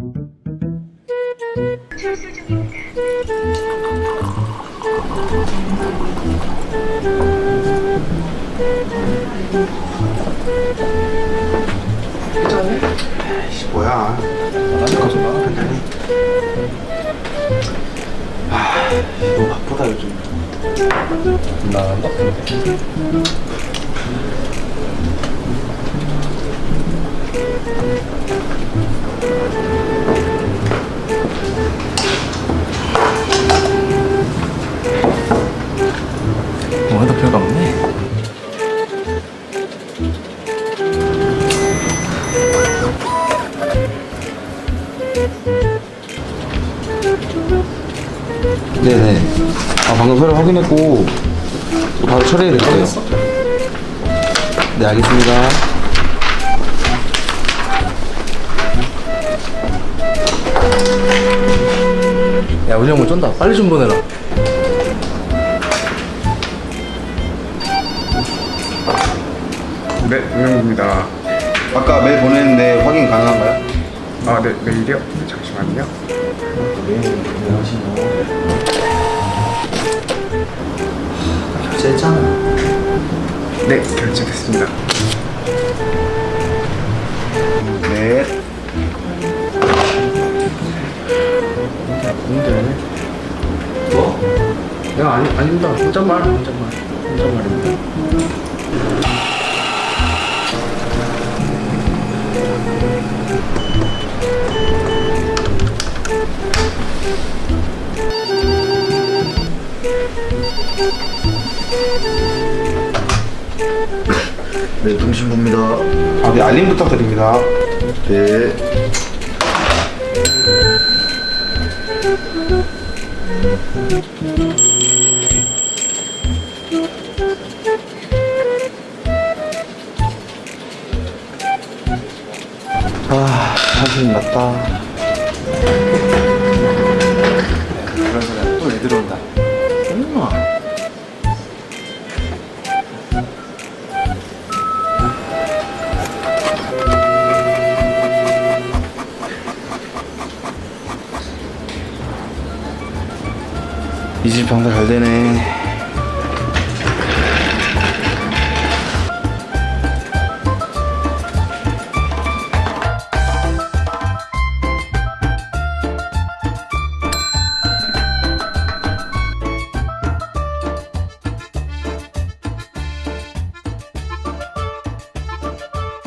에이씨. 괜찮니? 아 너무 바쁘다 요즘. 네네 아 방금 서류 확인했고 바로 처리해 드릴게요 알겠어? 네 알겠습니다 야, 형뭐 쫀다. 빨리 좀 보내라. 네, 은영입니다. 아까 메일 보냈는데 확인 가능한가요? 아, 네, 메일이요? 네, 잠시만요. 결제했잖아 네, 결제됐습니다. 네 뭔데? 뭐? 야, 아니, 아닙니다. 혼잣말, 혼잣말. 혼잣말입니다. 네, 통신부입니다. 아, 네 알림 부탁드립니다 네. 아 한숨 났다 이 집 장사 잘 되네